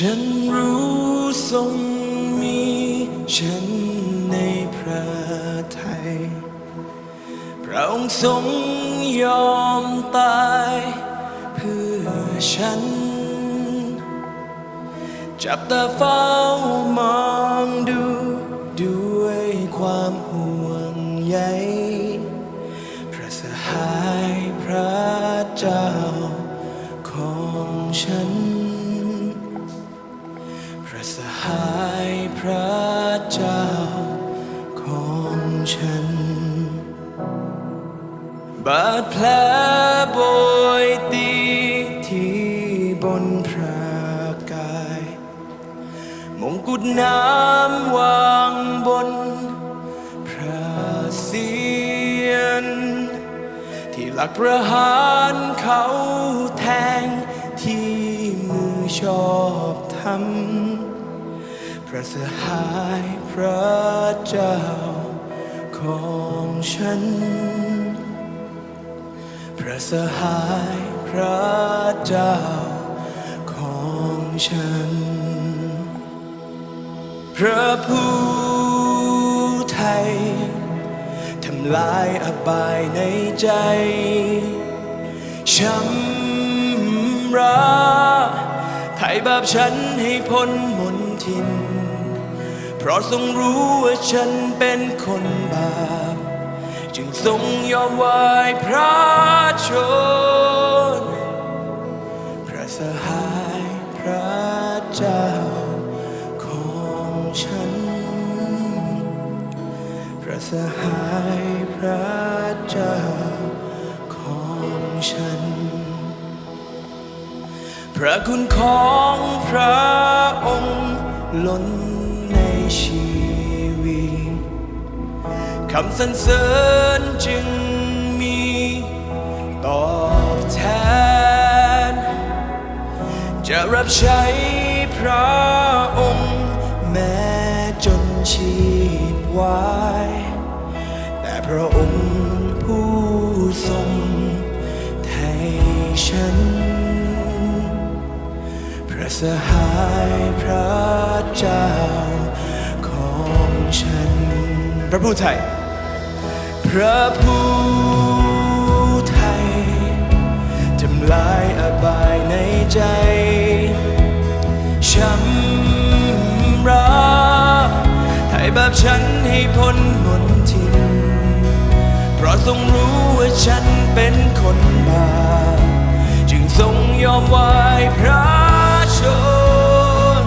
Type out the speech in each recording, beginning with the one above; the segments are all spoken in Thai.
ฉันรู้ทรงมีฉันในพระทัยพระองค์ทรงยอมตาย เพื่อฉัน จับตาเฝ้ามอง ฉัน บาดแผลโบยตีที่บนพระกาย มงกุฎน้ำวางบน พระเศียรที่หลักประหารเขาแทงที่มือชอบทำพระสหายพระเจ้า ของฉัน พระสหายพระเจ้าของฉัน พระผู้ไทยทำลายอบายในใจช้ำราไถ่บาปฉันให้พ้นมนทิน ราะทรงรู้ว่าฉันเป็นคนบาป จึงทรงยอมไหวายพระชน พระสหายพระเจ้าของฉัน พระสหายพระเจ้าของฉัน พระคุณของพระองค์ล้นำสรรเสริญจึงมีตอบแทน จะรับใช้พระองค์แม้จนชีพวาย แต่พระองค์ผู้ทรงไทยฉัน พระสหายพระเจ้าของฉัน พระผู้ไทย ระผู้ไทยทำลายอบายในใจช้ำราไถ่บาปฉันให้พ้นมนทิน เพราะทรงรู้ว่าฉันเป็นคนบาปจึงทรงยอมไหวายพระชน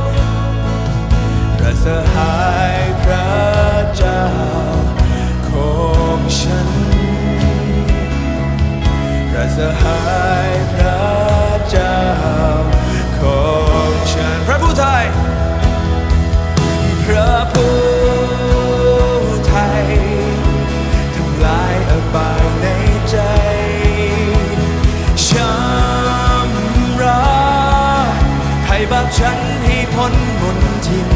พระสหาย ฉัน พระสหายพระเจ้าของฉัน พระผู้ไทย พระผู้ไทยทำลายอบายในใจช้ำราไถ่บาปฉันให้พ้นมนทิน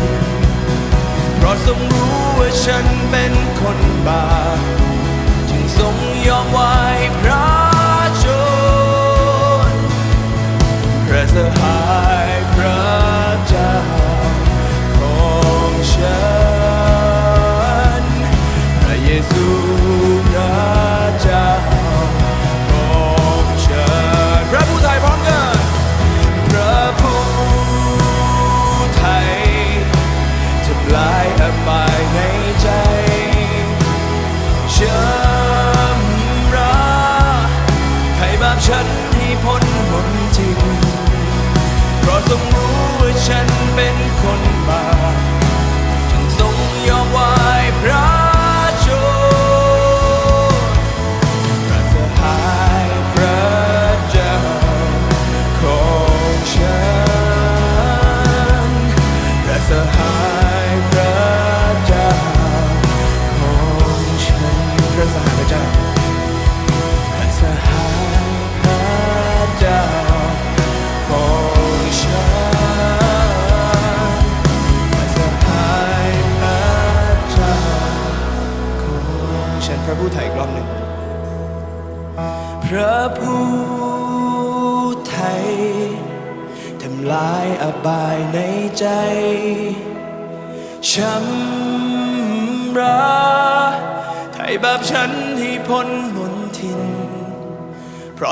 เพราะทรงรู้ว่าฉันเป็นคนบาป วายพระชนพระสหา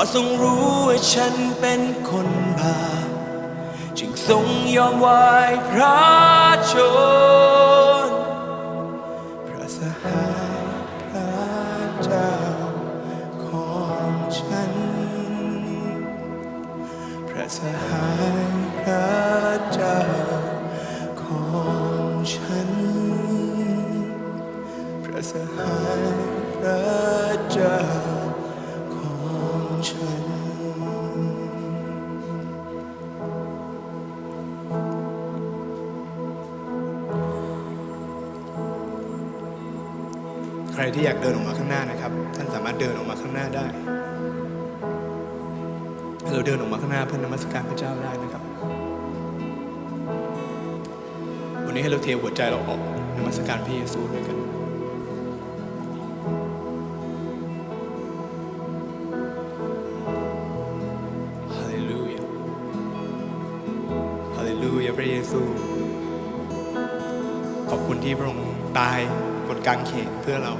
ะทรงรู้ว่าฉันเป็นคนบาปจึงทรงยอมวายพระชน พระสหายพระเจ้าของฉัน พระสหายพระเจ้าของฉัน พระสหายพระ รที่อยากเดินออกมาข้างหน้านะครับ ท่านสามารถเดินออกมาข้างหน้าได้เราเดินออกมาข้างหน้าเพื่อนมัสการพระเจ้าได้นะครับ วันนี้ให้เราเทหัวใจเราออกนมัสการพระเยซูด้วยกันฮาเลลูยาฮาเลลูยาพระเยซู ขอบคุณที่พระองค์ตายบนกางเขนเพื่อเรา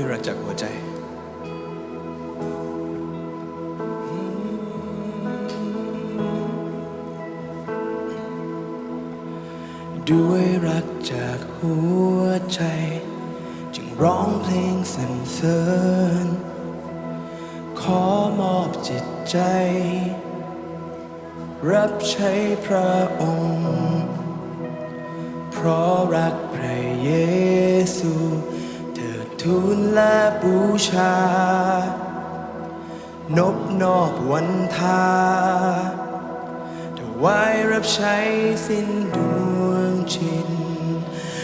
ด้วยรักจากหัวใจ ด้วยรักจากหัวใจ จึงร้องเพลงสรรเสริญ ขอมอบจิตใจ รับใช้พระองค์ เพราะรักพระเยซู ทูลและบูชา นบนอบวันทาถวายรับใช้สิ้นดวงชิน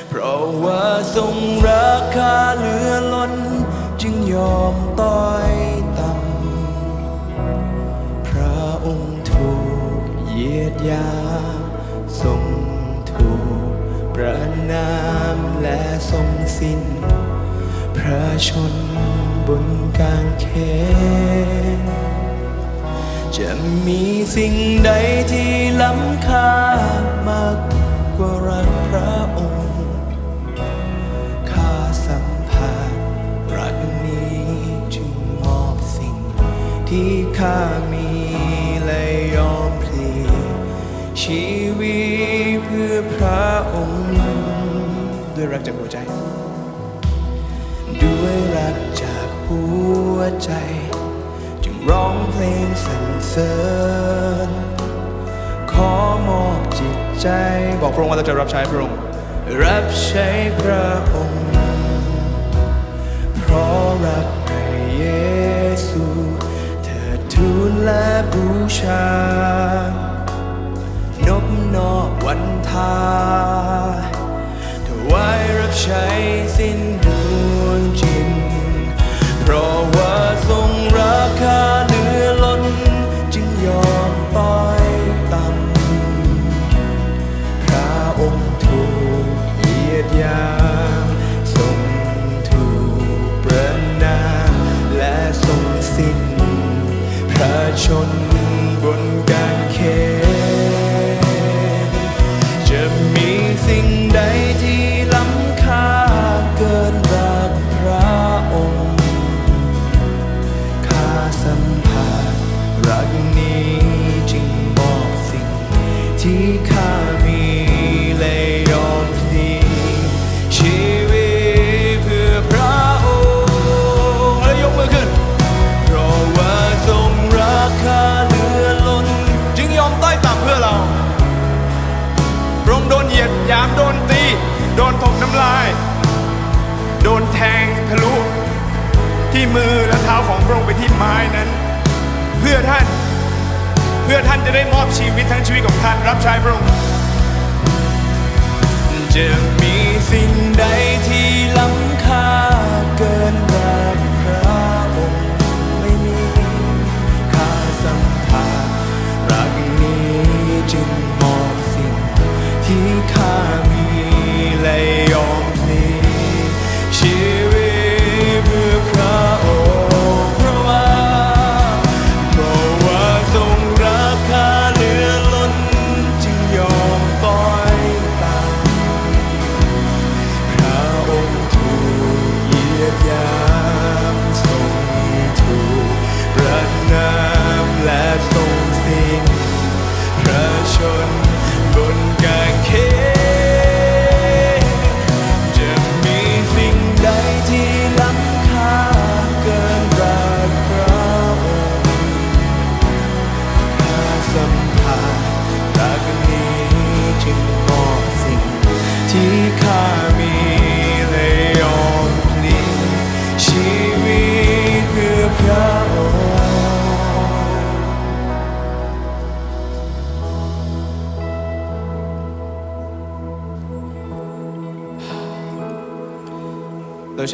เพราะว่าทรงราคาเหลือล้น จึงยอมต้อยต่ำ พระองค์ถูกเยียดยา ทรงถูกประนามและทรงสิ้น ระชนบนกางเขนจะมีสิ่งใดที่ล้ำค่ามากกว่ารักพระองค์ข้าสัมผัสรักนี้จึงมอบสิ่งที่ข้ามีและยอมพลีชีวิตเพื่อพระองค์ ด้วยรักจากหัวใจ หัวใจ จึงร้องเพลงสรรเสริญ ขอมอบจิตใจ บอกพระองค์ว่าเราจะรับใช้พระองค์ รับใช้พระองค์ เพราะรักพระเยซู เธอทูลและบูชา มีและยอมพลีชีวิตเพื่อพระองค์และยกมือขึ้น เพราะว่าทรงราคาเหลือล้น จึงยอมต้อยต่ำเพื่อเราพระองค์โดนเหยียดหยามโดนตี โดนถมน้ำลาย โดนแทงทะลุ ที่มือและเท้าของพระองค์ไปที่ไม้นั้น เพื่อท่านเพื่อท่านจะได้มอบชีวิตทั้งชีวิตของท่านรับใช้พระองค์ จะมีสิ่งใดที่ล้ำค่าเกินรักพระองค์ไม่มีค่าสัมผัสรักนี้จึงมอบสิ่งที่ข้ามี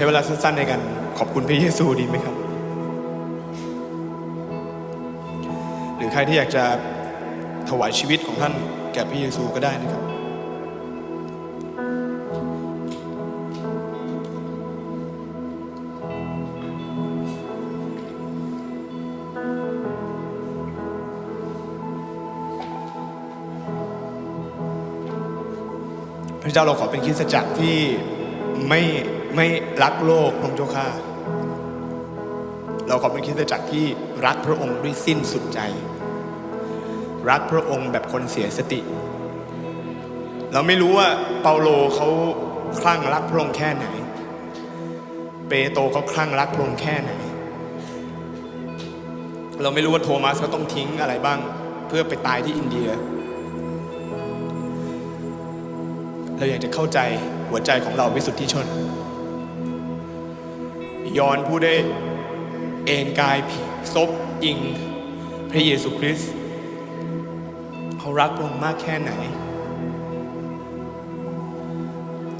ช้เวลาสั้นๆในการขอบคุณพระเยซูดีไหมครับ หรือใครที่อยากจะถวายชีวิตของท่านแก่พระเยซูก็ได้นะครับพระเจ้าเราขอเป็นคริสตจักรที่ไม่ ไม่รักโลกพระองค์เจ้าข้าเราขอเป็นคริสตจักรที่รักพระองค์ด้วยสิ้นสุดใจ รักพระองค์แบบคนเสียสติ เราไม่รู้ว่าเปาโลเขาคลั่งรักพระองค์แค่ไหน เปโตเขาคลั่งรักพระองค์แค่ไหน เราไม่รู้ว่าโทมัสเขาต้องทิ้งอะไรบ้าง เพื่อไปตายที่อินเดีย เราอยากจะเข้าใจหัวใจของเราวิสุทธิชน ย้อนผู้ได้เอนกายซบอิงพระเยซูคริสต์เขารักพระองค์มากแค่ไหน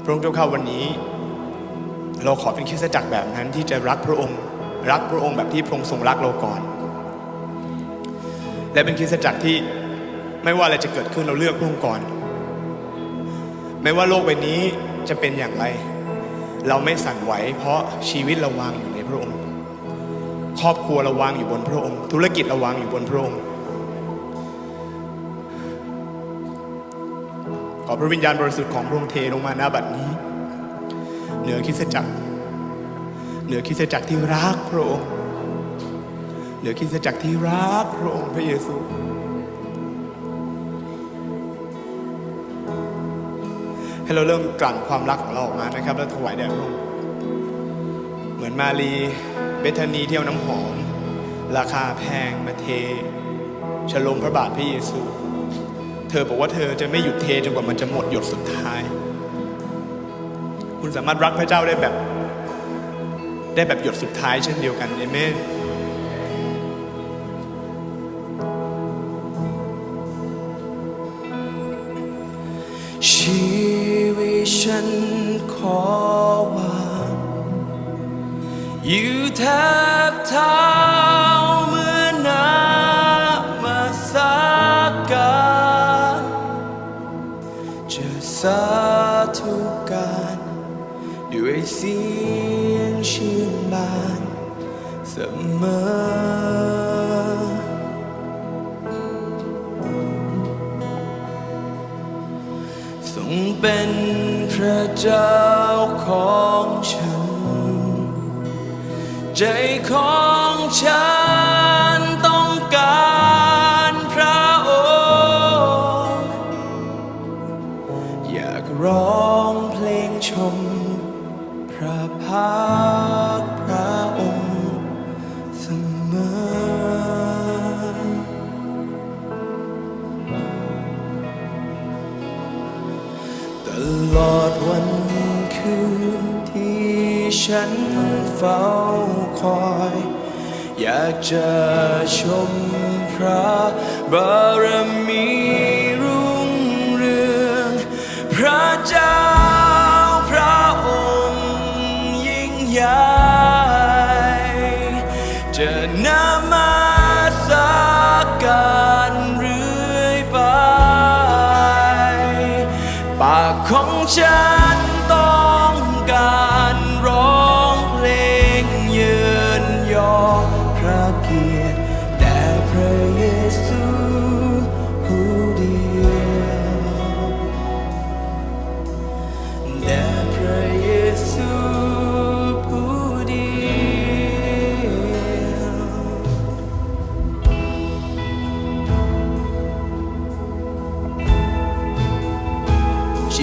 พระองค์เจ้าข้าวันนี้ เราขอเป็นคริสตจักรแบบนั้นที่จะรักพระองค์ รักพระองค์แบบที่พระองค์ทรงรักเราก่อน และเป็นคริสตจักรที่ไม่ว่าอะไรจะเกิดขึ้นเราเลือกพระองค์ก่อน ไม่ว่าโลกใบนี้จะเป็นอย่างไร เราไม่สั่นไหว เพราะชีวิตเราวางอยู่ในพระองค์ ครอบครัวเราวางอยู่บนพระองค์ ธุรกิจเราวางอยู่บนพระองค์ ขอพระวิญญาณบริสุทธิ์ของพระองค์เทลงมาหน้าบัดนี้ เหนือคิสจักร เหนือคิสจักรที่รักพระองค์ เหนือคิสจักรที่รักพระองค์พระเยซู ให้เราเริ่มกลั่นความรักของเราออกมานะครับ แล้วถวายแด่พระองค์เหมือนมารีเบธานีเที่ยวน้ำหอม ราคาแพงมาเทฉลมพระบาทพระเยซู เธอบอกว่าเธอจะไม่หยุดเทจนกว่ามันจะหมดหยดสุดท้าย คุณสามารถรักพระเจ้าได้แบบ ได้แบบหยดสุดท้ายเช่นเดียวกันเอเมน ฉันขอวางอยู่แทบเท้าเมื่อน้ำมาสักการจะสาธุการด้วยเสียงชื่นบานเสมอทรงเป็น พระเจ้าของฉัน ใจของฉัน ฉันเฝ้าคอย อยากจะชมพระบารมี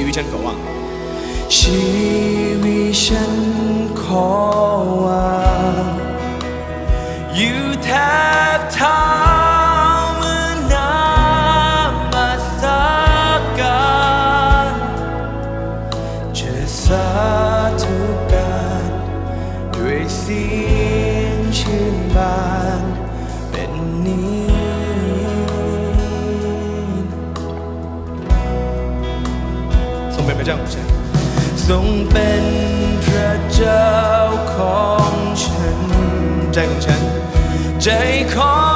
ชีวิตฉันขอวางชีวิตฉันขอวางอยู่แทบเท้า เป็นพระเจ้าของฉัน ใจของฉัน ใจของ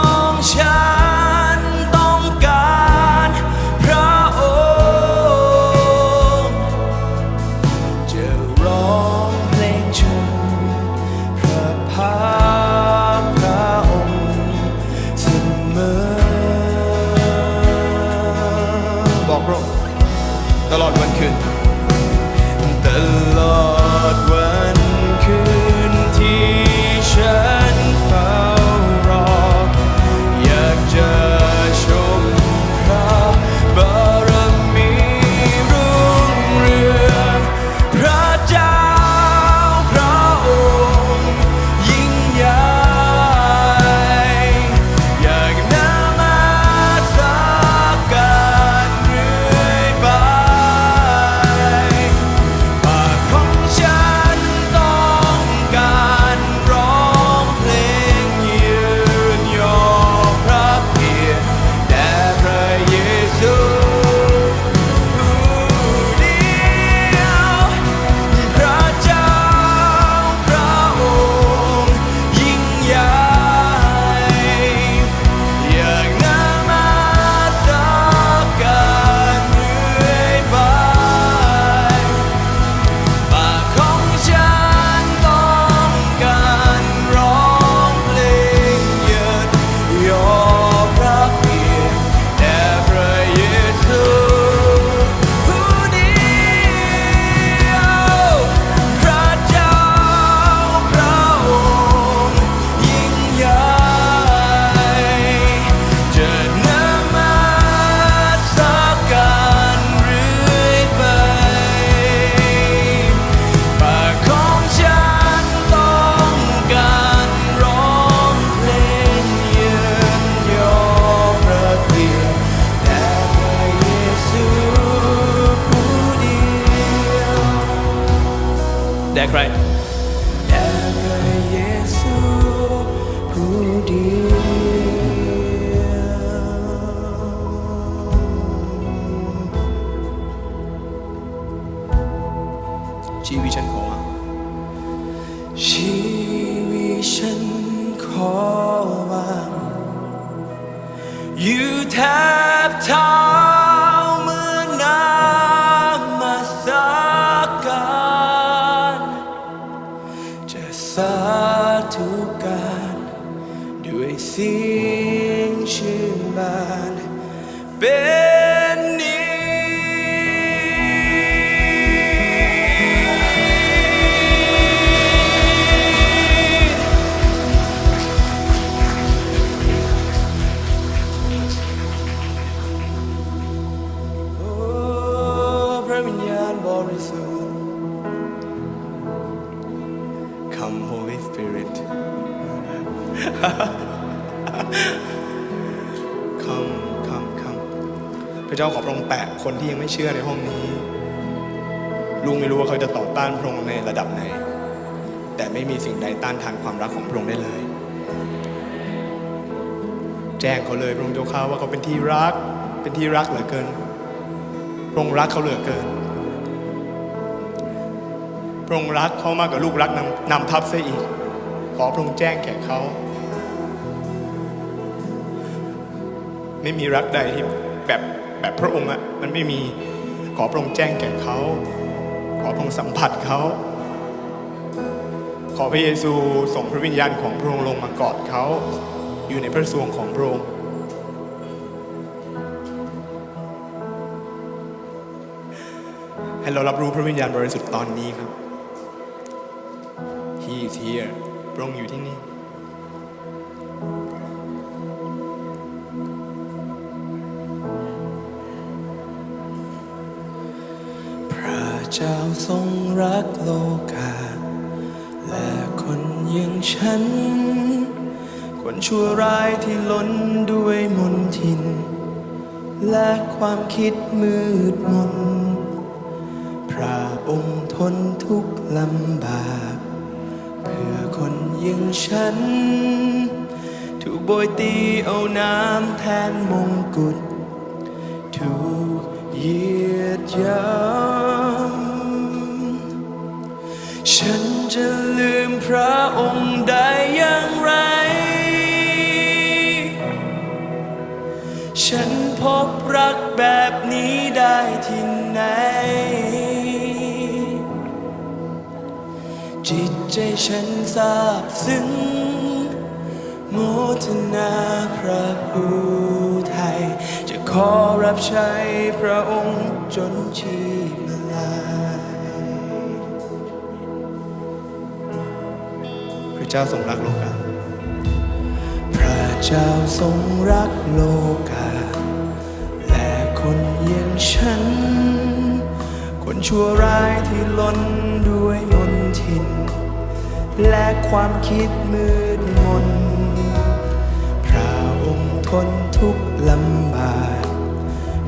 ขอวา Come Come Come พระเจ้าขอพระองค์แตะคนที่ยังไม่เชื่อในห้องนี้ ลุงไม่รู้ว่าเขาจะต่อต้านพระองค์ในระดับไหน แต่ไม่มีสิ่งใดต้านทานความรักของพระองค์ได้เลย แจ้งเขาเลยพระองค์เจ้าข้าว่าเขาเป็นที่รัก เป็นที่รักเหลือเกิน พระองค์รักเขาเหลือเกิน พระองค์รักเขามากกว่าลูกรักนำนำทัพเสียอีก ขอพระองค์แจ้งแก่เขา ไม่มีรักใดที่แบบแบบพระองค์อะมันไม่มีขอพระองค์แจ้งแก่เขา ขอพระองค์สัมผัสเขา ขอพระเยซูส่งพระวิญญาณของพระองค์ลงมากอดเขา อยู่ในพระสวงของพระองค์ให้เรารับรู้พระวิญญาณบริสุทธิ์ตอนนี้ครับ He is here พระองค์อยู่ที่นี่ เจ้าทรงรักโลกา และคนอย่างฉัน คนชั่วร้ายที่ล้นด้วยมนทิน และความคิดมืดมน พระองค์ทนทุกข์ลำบาก เพื่อคนอย่างฉัน ถูกโบยตีเอาน้ำแทนมงกุฎถูกเยียดยา ใจฉันซาบซึ้งโมทนาพระผู้ไทย จะขอรับใช้พระองค์จนชีพลายพระเจ้าทรงรักโลกา พระเจ้าทรงรักโลกา และคนอย่างฉัน คนชั่วร้ายที่ล้นด้วยมนทิน และความคิดมืดมน พระองค์ทนทุกลำบาก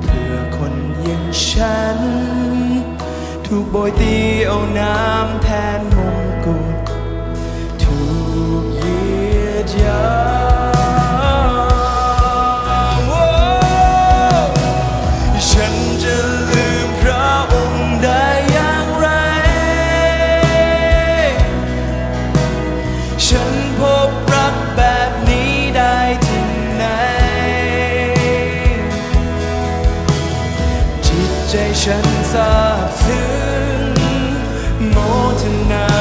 เพื่อคนอย่างฉัน ถูกโบยตีเอาน้ำแทนมงกุฎถูกเยียดยา ฉันทราบซึ้งโมทนา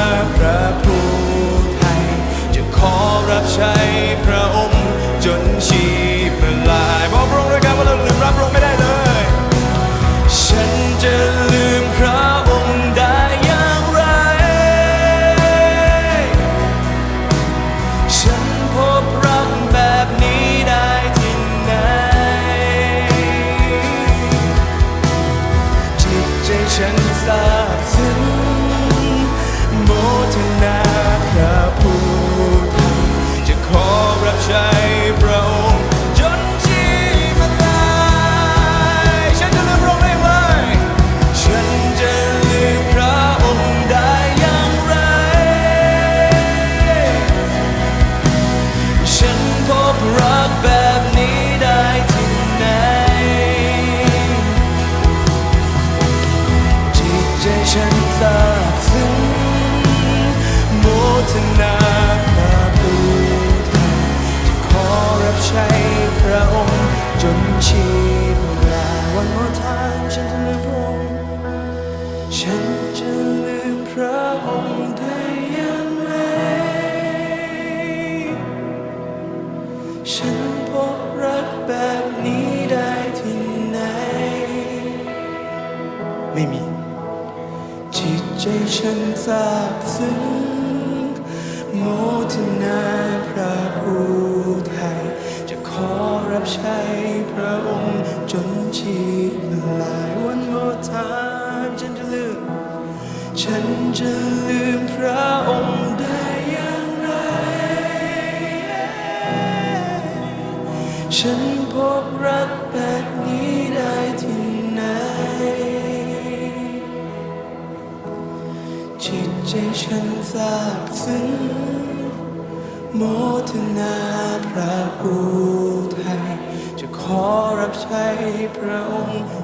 ซาบซึ้งโมทนาพระผู้ไทย จะขอรับใช้พระองค์จนชีพลายวันโมทานฉันจะลืม ฉันจะลืมพระองค์ได้อย่างไร ฉัน ใจฉันซาบซึ้งโมทนาพระผู้ไทย จะขอรับใช้พระองค์